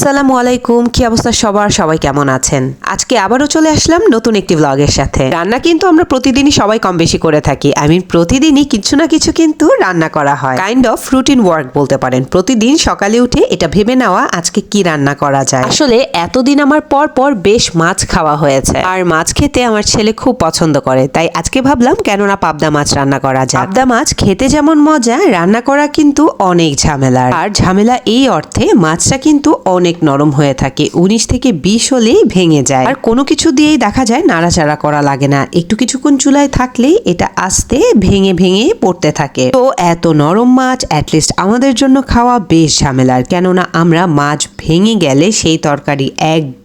আসসালামু আলাইকুম, কি অবস্থা সবার? সবাই কেমন আছেন? আজকে আবারও চলে আসলাম নতুন একটি ব্লগের সাথে। রান্না কিন্তু আমরা প্রতিদিনই সবাই কম বেশি করে থাকি। আই মিন প্রতিদিনই কিছু না কিছু কিন্তু রান্না করা হয়। কাইন্ড অফ রুটিন ওয়ার্ক বলতে পারেন। প্রতিদিন সকালে উঠে এটা ভেবে নেওয়া আজকে কি রান্না করা যায়। আসলে এতদিন আমার পর পর বেশ মাছ খাওয়া হয়েছে। আর মাছ খেতে আমার ছেলে খুব পছন্দ করে। তাই আজকে ভাবলাম কেননা পাবদা মাছ রান্না করা যায় পাবদা মাছ খেতে যেমন মজা, রান্না করা কিন্তু অনেক ঝামেলার। আর ঝামেলা এই অর্থে মাছটা কিন্তু অনেক নরম হয়ে থাকে। উনিশ থেকে বিশ হলেই ভেঙে যায়। আর কোনো কিছু দিয়েই দেখা যায় নাড়াচাড়া করা লাগে না। একটু কিছুক্ষণ চুলায় থাকলেই এটা আস্তে ভেঙে ভেঙে পড়তে থাকে। তো এত নরম মাছ অ্যাটলিস্ট আমাদের জন্য খাওয়া বেশ ঝামেলার। কেননা আমরা মাছ ভেঙে গেলে সেই তরকারি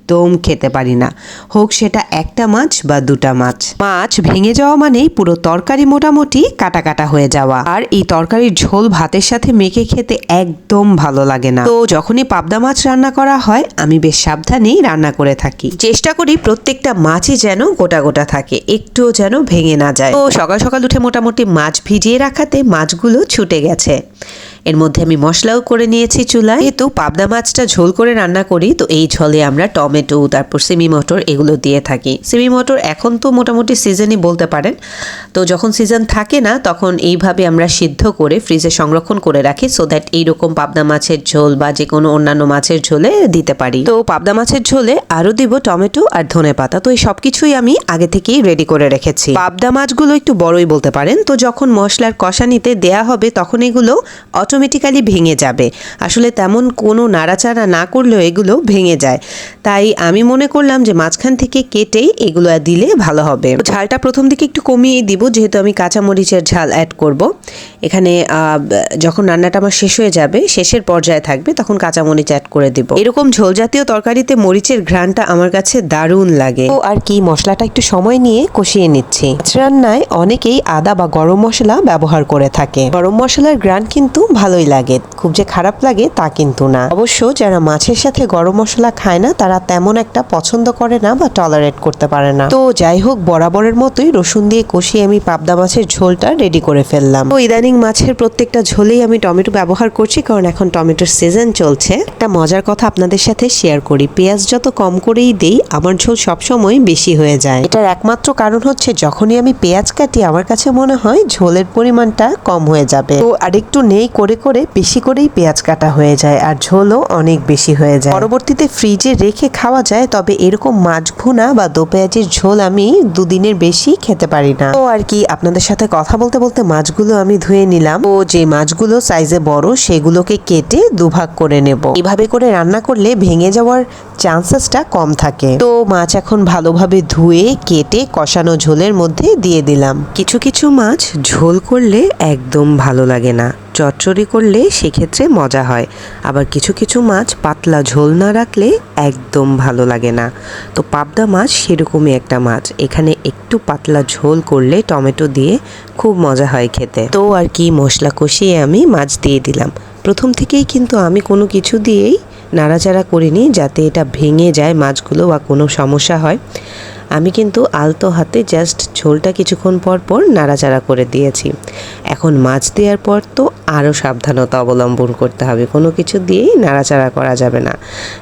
একদম খেতে পারি না। হোক সেটা একটা মাছ বা দুটা মাছ। মাছ ভেঙে যাওয়া মানেই পুরো তরকারি মোটামুটি কাটা কাটা হয়ে যাওয়া। আর এই তরকারির ঝোল ভাতের সাথে মেখে খেতে একদম ভালো লাগে না। তো যখনই পাবদা মাছ রান্না করা হয়, আমি বেশ সাবধানেই রান্না করে থাকি। চেষ্টা করি প্রত্যেকটা মাছই যেন গোটা গোটা থাকে, একটুও যেন ভেঙে না যায়। তো সকাল সকাল উঠে মোটামুটি মাছ ভিজিয়ে রাখাতে মাছগুলো ছুটে গেছে। এর মধ্যে আমি মশলাও করে নিয়েছি চুলায়। যেহেতু পাবদা মাছটা ঝোল করে রান্না করি, তো এই ঝোলে আমরা টমেটো, তারপর সিমি মটর এগুলো দিয়ে থাকি। সিমি মটর এখন তো মোটামুটি সিজনই বলতে পারেন। তো যখন সিজন থাকে না, তখন এইভাবে আমরা সিদ্ধ করে ফ্রিজে সংরক্ষণ করে রাখি সো দ্যাট এইরকম পাবদা মাছের ঝোল বা যে কোনো অন্যান্য মাছের ঝোলে দিতে পারি। তো পাবদা মাছের ঝোলে আরও দিব টমেটো আর ধনে পাতা। তো এই সব কিছুই আমি আগে থেকেই রেডি করে রেখেছি। পাবদা মাছগুলো একটু বড়ই বলতে পারেন। তো যখন মশলার কষানিতে দেয়া হবে, তখন এগুলো অটোমেটিক্যালি ভেঙে যাবে। আসলে তেমন কোনো নাড়াচাড়া না করলেও এগুলো ভেঙে যায়। তাই আমি মনে করলাম যে মাঝখান থেকে কেটেই এগুলো দিলে ভালো হবে। ঝালটা প্রথম দিকে একটু কমিয়ে দিব, যেহেতু আমি কাঁচামরিচের ঝাল অ্যাড করব। এখানে যখন রান্নাটা আমার শেষ হয়ে যাবে, শেষের পর্যায়ে থাকবে, তখন কাঁচামরিচ অ্যাড করে দিব। এরকম ঝোল জাতীয় তরকারিতে মরিচের ঘ্রাণটা আমার কাছে দারুণ লাগে। তো আর কি, মশলাটা একটু সময় নিয়ে কষিয়ে নিচ্ছি। রান্নায় অনেকেই আদা বা গরম মশলা ব্যবহার করে থাকে। গরম মশলার ঘ্রাণ কিন্তু ভালোই লাগে। খুব যে খারাপ লাগে তা কিন্তু না। অবশ্য যারা মাছের সাথে গরম মশলা খায় না, তারা তেমন একটা পছন্দ করে না বা টলারেট করতে পারে না। তো যাই হোক, বরাবরের মতোই রসুন দিয়ে কষিয়ে আমি পাবদা মাছের ঝোলটা রেডি করে ফেললাম। তো ইদানিং মাছের প্রত্যেকটা ঝোলেই আমি টমেটো ব্যবহার করছি, কারণ এখন টমেটোর সিজন চলছে। একটা মজার কথা আপনাদের সাথে শেয়ার করি। পেঁয়াজ যত কম করেই দেই, আমার ঝোল সবসময় বেশি হয়ে যায়। এটার একমাত্র কারণ হচ্ছে, যখনই আমি পেঁয়াজ কাটি, আমার কাছে মনে হয় ঝোলের পরিমাণটা কম হয়ে যাবে। তো আরেকটু নেই করে করে, বেশি করেই পেঁয়াজ কাটা হয়ে যায়, আর ঝোলও অনেক বেশি হয়ে যায়। পরবর্তীতে ফ্রিজে রেখে খাওয়া যায়, তবে এরকম মাছ ভুনা বা দো পেঁয়াজের ঝোল আমি দুদিনের বেশি খেতে পারি না। তো আর কি, আপনাদের সাথে কথা বলতে বলতে মাছগুলো আমি ধুয়ে নিলাম। ও যে মাছগুলো সাইজে বড়, সেগুলোকে কেটে দুভাগ করে নেব। এভাবে করে রান্না করলে ভেঙে যাওয়ার চান্সেসটা কম থাকে। তো মাছ এখন ভালোভাবে ধুয়ে, কেটে, কষানো ঝোলের মধ্যে দিয়ে দিলাম। কিছু কিছু মাছ ঝোল করলে একদম ভালো লাগে না। চচ্চড়ি করলে সেক্ষেত্রে মজা হয়। আবার কিছু কিছু মাছ পাতলা ঝোল না রাখলে একদম ভালো লাগে না। তো পাবদা মাছ সেরকমই একটা মাছ। এখানে একটু পাতলা ঝোল করলে টমেটো দিয়ে খুব মজা হয় খেতে। তো আর কি মশলা কষিয়ে আমি মাছ দিয়ে দিলাম। প্রথম থেকেই কিন্তু আমি কোনো কিছু দিয়েই নাড়াচাড়া করিনি যাতে এটা ভেঙে যায় মাছগুলো বা কোনো সমস্যা হয়। আমি কিন্তু আলতো হাতে জাস্ট ঝোলটা কিছুক্ষণ পর পর নাড়াচাড়া করে দিয়েছি। এখন মাছ দেওয়ার পর তো আরও সাবধানতা অবলম্বন করতে হবে, কোনো কিছু দিয়েই নাড়াচাড়া করা যাবে না।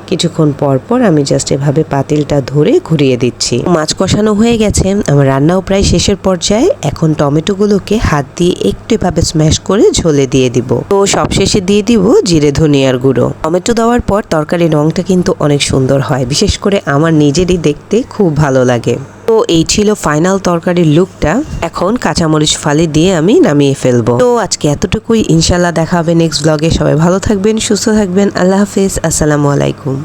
কিছুক্ষণ পর পর আমি জাস্ট এভাবে পাতিলটা ধরে ঘুরিয়ে দিচ্ছি। মাছ কষানো হয়ে গেছে, আমার রান্নাও প্রায় শেষের পর্যায়ে। এখন টমেটোগুলোকে হাত দিয়ে একটু এভাবে স্ম্যাশ করে ঝোলে দিয়ে দিব। তো সবশেষে দিয়ে দিব জিরে ধনিয়ার গুঁড়ো। টমেটো দেওয়ার পর তরকারির রংটা কিন্তু অনেক সুন্দর হয়, বিশেষ করে আমার নিজেরই দেখতে খুব ভালো লাগে। তো এই ছিল ফাইনাল তরকারির লুকটা এখন কাঁচামরিচ ফালি দিয়ে আমি নামিয়ে ফেলব। তো আজকে এতটুকুই। ইনশাল্লাহ দেখা হবে নেক্সট ব্লগে সবাই ভালো থাকবেন, সুস্থ থাকবেন। আল্লাহ হাফিজ। আসসালামু আলাইকুম।